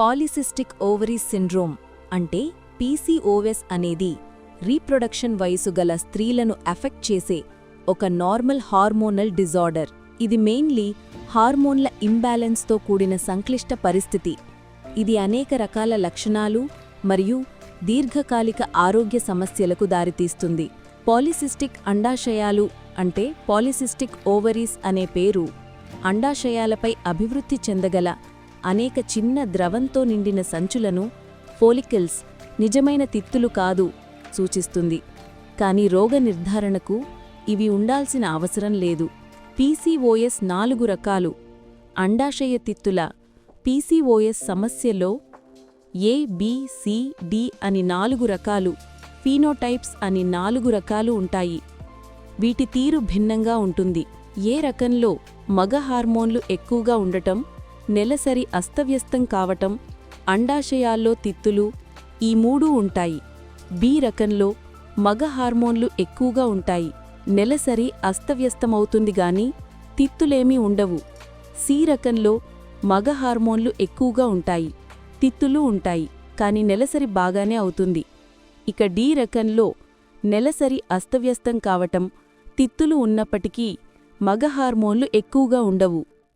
Polycystic ovary syndrome అంటే PCOS అనేది reproduction వయసు గల స్త్రీలను ఎఫెక్ట్ చేసే ఒక నార్మల్ హార్మోనల్ డిజార్డర్. ఇది మెయిన్లీ హార్మోన్ల ఇంబ్యాలెన్స్తో కూడిన సంక్లిష్ట పరిస్థితి. ఇది అనేక రకాల లక్షణాలు మరియు దీర్ఘకాలిక ఆరోగ్య సమస్యలకు దారితీస్తుంది. పాలిసిస్టిక్ అండాశయాలు అంటే పాలిసిస్టిక్ ఓవరీస్ అనే పేరు అండాశయాలపై అభివృద్ధి చెందగల అనేక చిన్న ద్రవంతో నిండిన సంచులను ఫోలికల్స్ నిజమైన తిత్తులు కాదు సూచిస్తుంది. కానీ రోగ నిర్ధారణకు ఇవి ఉండాల్సిన అవసరం లేదు. పీసీఓఎస్ నాలుగు రకాలు. అండాశయ తిత్తుల పీసీఓఎస్ సమస్యలో ఏ డి అని నాలుగు రకాలు ఫీనోటైప్స్ అని నాలుగు రకాలు ఉంటాయి. వీటి తీరు భిన్నంగా ఉంటుంది. ఏ రకంలో మగ హార్మోన్లు ఎక్కువగా ఉండటం నెలసరి అస్తవ్యస్తం కావటం అండాశయాల్లో తిత్తులు ఈ మూడూ ఉంటాయి. బి రకంలో మగ హార్మోన్లు ఎక్కువగా ఉంటాయి. నెలసరి అస్తవ్యస్తమవుతుంది గాని తిత్తులేమీ ఉండవు. సి రకంలో మగ హార్మోన్లు ఎక్కువగా ఉంటాయి. తిత్తులు ఉంటాయి కాని నెలసరి బాగానే అవుతుంది. ఇక డి రకంలో నెలసరి అస్తవ్యస్తం కావటం తిత్తులు ఉన్నప్పటికీ మగ హార్మోన్లు ఎక్కువగా ఉండవు.